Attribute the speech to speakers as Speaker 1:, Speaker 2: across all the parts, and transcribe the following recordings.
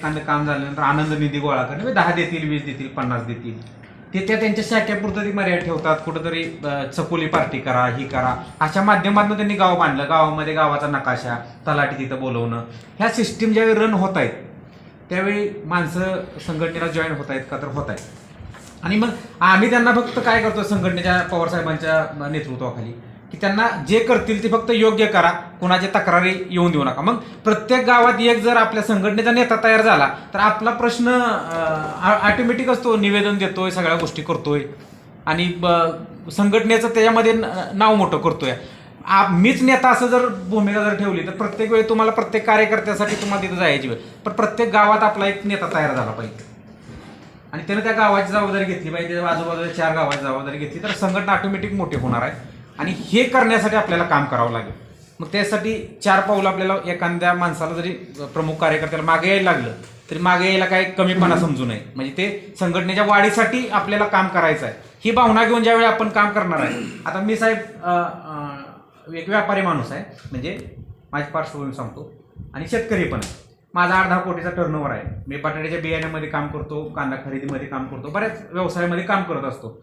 Speaker 1: एखादं काम झाल्यानंतर आनंद निधी गोळा करणे म्हणजे दहा देतील वीस देतील पन्नास देतील. ते त्या त्यांच्या शाखेपुरतं ती मर्यादा ठेवतात कुठंतरी चकोली पार्टी करा ही करा. अशा माध्यमातून त्यांनी गाव बांधलं. गावामध्ये गावाचा नकाशा तलाठी तिथं बोलवणं. ह्या सिस्टीम ज्यावेळी रन होत आहेत त्यावेळी माणसं संघटनेला जॉईन होत आहेत का तर होत आहेत. आणि मग आम्ही त्यांना फक्त काय करतो संघटनेच्या पवार साहेबांच्या नेतृत्वाखाली? की त्यांना जे करतील ते फक्त योग्य करा. कुणाच्या तक्रारी येऊन देऊ नका. मग प्रत्येक गावात एक जर आपल्या संघटनेचा नेता तयार झाला तर आपला प्रश्न ऑटोमॅटिक असतो निवेदन देतोय सगळ्या गोष्टी करतोय. आणि ब- संघटनेचं त्याच्यामध्ये न- नाव मोठं करतोय. आ- मीच नेता असं जर भूमिका जर ठेवली तर प्रत्येक वेळी तुम्हाला प्रत्येक कार्यकर्त्यासाठी तुम्हाला तिथं जायची वेळ. पण प्रत्येक गावात आपला एक नेता तयार झाला पाहिजे. आणि त्याने त्या गावाची जबाबदारी घेतली पाहिजे. आजूबाजूच्या आजूबाजूला चार गावाची जबाबदारी घेतली तर संघटना ऑटोमॅटिक मोठी होणार आहे. आणि हे करण्यासाठी आपल्याला काम करावं लागेल. मग त्यासाठी चार पाऊल आपल्याला एखाद्या माणसाला जरी प्रमुख कार्यकर्त्याला मागे यायला लागलं तरी मागे यायला काही कमीपणा समजू नये. म्हणजे ते संघटनेच्या वाढीसाठी आपल्याला काम करायचं आहे. ही भावना घेऊन ज्यावेळी आपण काम करणार आहे आता मी साहेब एक व्यापारी माणूस आहे म्हणजे माझी पार्श्वभूमी सांगतो. आणि शेतकरी पण आहे. माझा आठ दहा कोटीचा टर्नओव्हर आहे. मी बटाट्याच्या बियाण्यामध्ये काम करतो कांदा खरेदीमध्ये काम करतो बऱ्याच व्यवसायामध्ये काम करत असतो.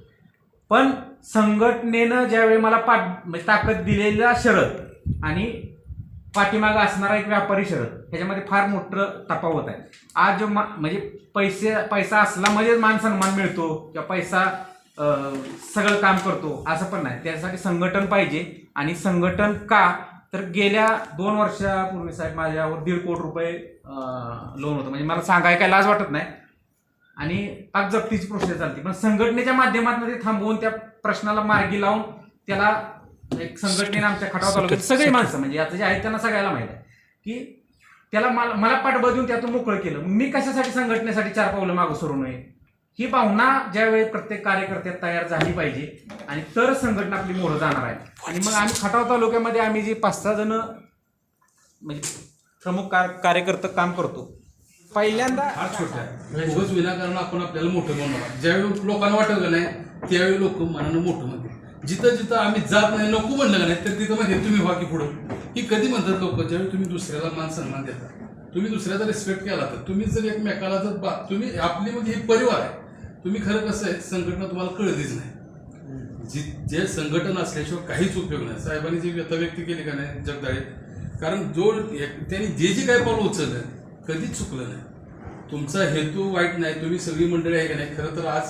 Speaker 1: पण संघटनेनं ज्यावेळी मला पाठ म्हणजे ताकद दिलेला शरद आणि पाठीमागं असणारा एक व्यापारी शरद ह्याच्यामध्ये फार मोठं तफावत आहे. आज जो मा म्हणजे पैसे पैसा असला म्हणजेच मान सन्मान मिळतो किंवा पैसा सगळं काम करतो असं पण नाही. त्यासाठी संघटन पाहिजे. आणि संघटन का? तर गेल्या दोन वर्षापूर्वी साहेब माझ्यावर दीड कोटी रुपये लोन होतं. म्हणजे मला सांगाय काय लाज वाटत नाही. आणि पाक जप्तीची प्रोसेस झाली पण संघटनेच्या माध्यमातून ते थांबवून त्या प्रश्नाला मार्गी लावून त्याला एक संघटनेने आमच्या खटाव तालुक्यात सगळी माणसं म्हणजे आता जे आहेत त्यांना सगळ्याला माहीत आहे. की त्याला मला मला पाठबळ देऊन त्यातून मोकळं केलं. मग मी कशासाठी संघटनेसाठी चार पावलं मागं सरू नये ही भावना ज्यावेळी प्रत्येक कार्यकर्त्यात तयार झाली पाहिजे आणि तर संघटना आपली मोहर जाणार आहे. आणि मग आम्ही खटाव तालुक्यामध्ये आम्ही जे पाच सहा जण म्हणजे प्रमुख कार कार्यकर्ते काम करतो पहिल्यांदा
Speaker 2: फार छोटा म्हणजे उगाच विनाकारण आपण आपल्याला मोठं म्हणणार ज्यावेळी लोकांना वाटत का नाही त्यावेळी लोक मनानं मोठं म्हणते जिथं जिथं आम्ही जात नाही नको म्हणलं का नाही तर तिथं म्हणजे तुम्ही व्हा की पुढं. ही कधी म्हणतात लोक ज्यावेळी तुम्ही दुसऱ्याला मान सन्मान देता. तुम्ही दुसऱ्याचा रिस्पेक्ट केला तर. तुम्ही जर एकमेकाला जर बा- तुम्ही आपली म्हणजे हे परिवार आहे. तुम्ही खरं कसं आहे संघटना तुम्हाला कळलीच नाही. जी जे संघटन असल्याशिवाय काहीच उपयोग नाही. साहेबांनी जी व्यथा व्यक्त केली का नाही जगदाळे? कारण जो त्यांनी जे जे काही पाऊल उचललं कधीच चुकलं नाही. तुमचा हेतू वाईट नाही तुम्ही सगळी मंडळी आहे का नाही? खरं तर आज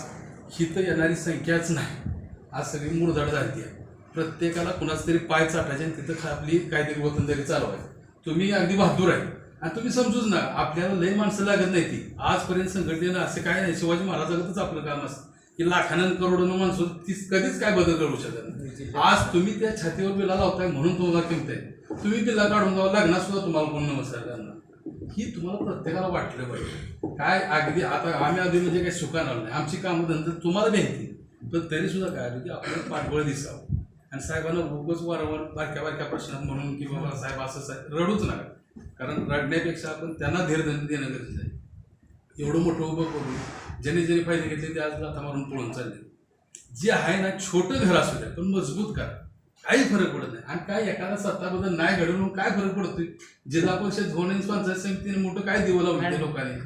Speaker 2: हिथं येणारी संख्याच नाही. आज सगळी मुरझाड झाली आहे. प्रत्येकाला कुणाच तरी पाय चाटायचे आणि तिथं आपली काहीतरी वतनदारी आहे. तुम्ही अगदी बहादूर आहे. आणि तुम्ही समजूच ना आपल्याला लय माणसं लागत नाही ती. आजपर्यंत संघटनेनं असं काय नाही. शिवाजी महाराजागतच आपलं काम असतं. की लाखानं करोडनं माणसं ती कधीच काय बदल करू शकत नाही. आज तुम्ही त्या छातीवर बिला लावताय म्हणून तुम्हाला किंमत आहे तुम्ही बिला काढून जावा लग्नात सुद्धा तुम्हाला कोण नमस्कार करणार? ही तुम्हाला प्रत्येकाला वाटलं पाहिजे. काय अगदी आता आम्ही आधी म्हणजे काही सुकाणार नाही. आमची कामं धंदे तुम्हाला भेटतील पण तरी सुद्धा काय आलं की आपल्याला पाठबळ दिसावं. आणि साहेबांना उगच वारंवार बारक्या बारक्या प्रश्नात म्हणून की बाबा साहेब असं साहेब रडूच नका. कारण रडण्यापेक्षा आपण त्यांना धीर देणं देणं गरजेचं आहे. एवढं मोठं उभं करून ज्याने ज्याने फायदे घेतले ते आज लाथा मारून पळून चालले. जे आहे ना छोटं घर असू द्या पण मजबूत करा. काही फरक पडत नाही. आणि काय एखादा सत्ताबद्दल नाही घडवून काय फरक पडतोय? जिल्हा परिषद होणे पंचायत समितीने मोठं काय दिवं लावलं लोकांनी?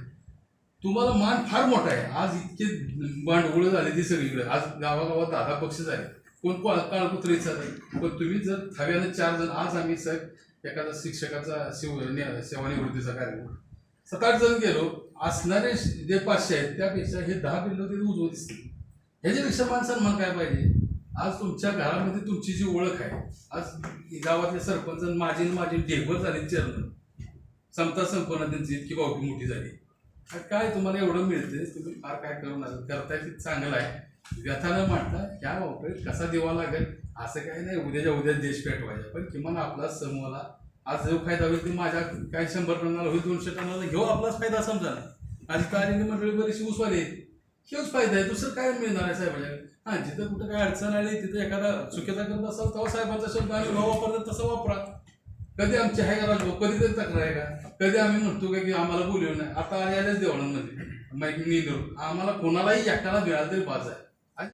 Speaker 2: तुम्हाला मान फार मोठा आहे. आज इतके भांडवळ झाले ती सगळीकडे. आज गावागावात दहा पक्ष झाले. कोण कोण काळपुत्र नाही पण तुम्ही जर थव्यानं चार जण आज आम्ही साहेब एखादा शिक्षकाचा शिव सेवानिवृत्तीचा कार्यक्रम सात आठ जण गेलो. असणारे जे पाचशे आहेत त्यापेक्षा हे दहा बिल्लो तिथे उजवं दिसतील ह्याच्यापेक्षा मान सन्मान काय पाहिजे? आज तुमच्या घरामध्ये तुमची जी ओळख आहे आज गावातले सरपंच आणि माझी माझी ढेबर झाले चेअरमन. समता संपन्न त्यांची इतकी बावटी मोठी झाली. काय तुम्हाला एवढं मिळते तुम्ही फार काय करणार करताय ते चांगलं आहे. व्यथा न मांडता ह्या बाबतीत कसा देवा लागेल? असं काही नाही. उद्याच्या उद्या देश पेटवायचा. पण किमान आपला समूहाला आज जो फायदा होईल ते माझ्या काही शंभर टनाला होईल दोनशे टनाला घेऊ आपलाच फायदा समजा. आज कार्यक्रम मंडळी बरीचशी उसवाली आहे हेच फायदा आहे. दुसरं काय मिळणार आहे साहेबांच्या म्हणजे, हा जिथं कुठं काय अडचण आली तिथं एखादा चुकीचा करत असाल तेव्हा साहेबांचा शब्द आम्ही भाव वापरतात तसा वापरा. कधी आमची आहे का राजभाऊ कधी तरी तक्रार आहे का? कधी आम्ही म्हणतो का की आम्हाला बोलवलं नाही? आता यायलाच देवळांमध्ये. माहिती मी आम्हाला कोणालाही एकट्याला मिळालं तरी पाच आहे.